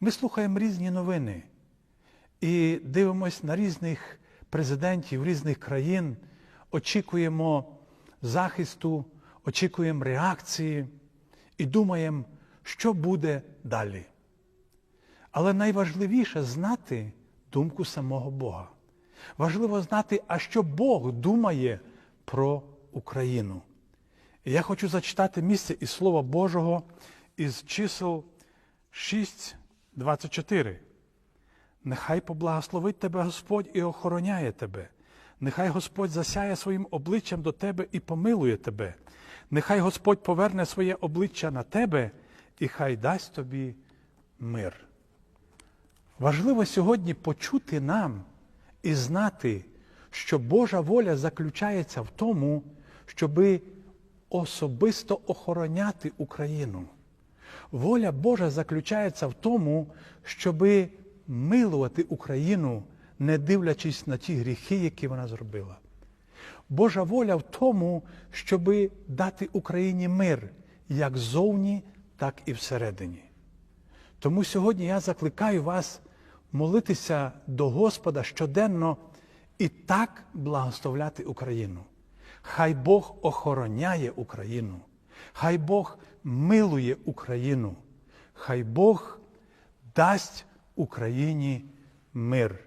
Ми слухаємо різні новини і дивимося на різних президентів різних країн, очікуємо захисту, очікуємо реакції і думаємо, що буде далі. Але найважливіше знати думку самого Бога. Важливо знати, а що Бог думає про Україну. І я хочу зачитати місце із Слова Божого із чисел 6, 24. Нехай поблагословить тебе Господь і охороняє тебе. Нехай Господь засяє своїм обличчям до тебе і помилує тебе. Нехай Господь поверне своє обличчя на тебе і хай дасть тобі мир. Важливо сьогодні почути нам і знати, що Божа воля заключається в тому, щоби особисто охороняти Україну. Воля Божа заключається в тому, щоби милувати Україну, не дивлячись на ті гріхи, які вона зробила. Божа воля в тому, щоби дати Україні мир як зовні, так і всередині. Тому сьогодні я закликаю вас молитися до Господа щоденно і так благословляти Україну. Хай Бог охороняє Україну, хай Бог милує Україну, хай Бог дасть Україні мир.